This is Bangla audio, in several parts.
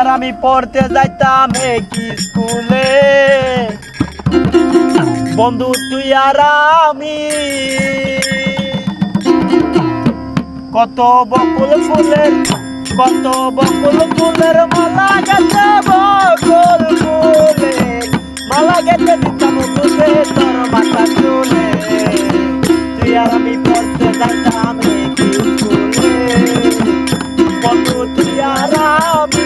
আর আমি পড়তে যাইতাম কি স্কুলে। বন্ধু, তুই আর আমি কত বকুল ফুলের, কত বকুল ফুলের মালা গেছে বকুল ফুলের মালা গেছে দিতাম তুলে তোর মাথা চুলে। তুই আর আমি পড়তে যাইতাম কি স্কুলে। বন্ধু, তুই আর আমি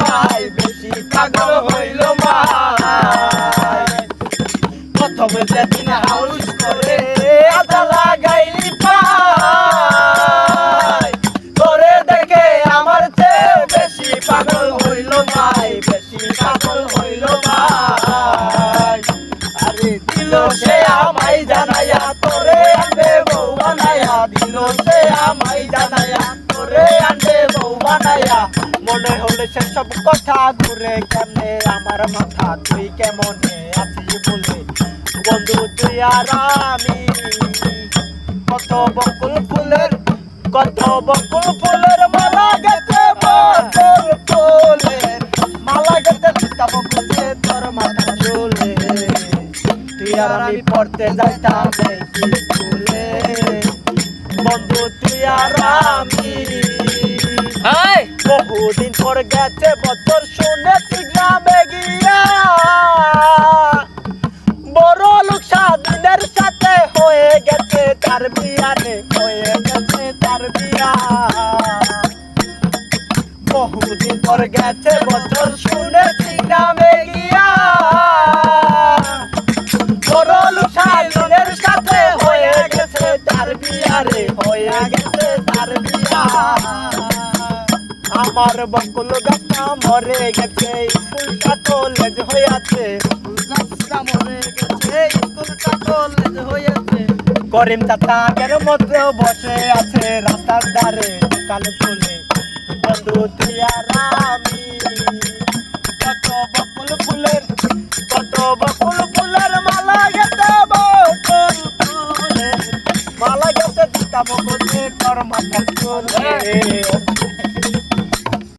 মাই, বেশি পাগল হইল মাই। প্রথম যেদিন হাউস করে আতা লাগাইলি পাই। তোরে দেখে আমার চেয়েও বেশি পাগল হইল মাই, বেশি পাগল হইল মাই। আরে দিল সে আমায় জানায়া, তোরে আনবে বউ বানায়া। দিল সে আমায় জানায়া, তোরে আনবে বউ বানায়া। মনে হলে সে সব কথা ঘুরে কেমনে? আমার মাথা তুই কেমনে আছিস বলে? বন্ধু তুই আর আমি কত বকুল ফুলের, কত বকুল ফুলের মালা গেছে বকুল ফুলের মালা গেছে দিতাম গুলে তোর মাথা চুলে। তুই আর আমি পড়তে যাইতাম বন্ধু তুই আর আমি বহুদিন পর গেছে বছর, শুনেছি গ্রামে গিয়া। বড় লোক স্বাধীনের সাথে হয়ে গেছে, তার বিয়ারে হয়ে গেছে, তার বিয়া। বহুদিন পর গেছে বছর, শুনেছি গ্রামে গিয়া। বড় লোক সাথে হয়ে গেছে, তার বিয়ারে হয়ে গেছে, তার বিয়া। আমার বকুল গাছটা মরে গেছে স্কুলটা কলেজ হয়েছে গাছটা মরে গেছে স্কুলটা কলেজ হয়েছে করিম চাচা আগের মধ্যে বসে আছে রাস্তার ধারে কালো চলে বন্ধু তুই আর আমি। কত বকুল ফুলের কত বকুল ফুলের মালা গেছে বকুল ফুলের। মালা গেছে দিতাম তোর মাথা চলে।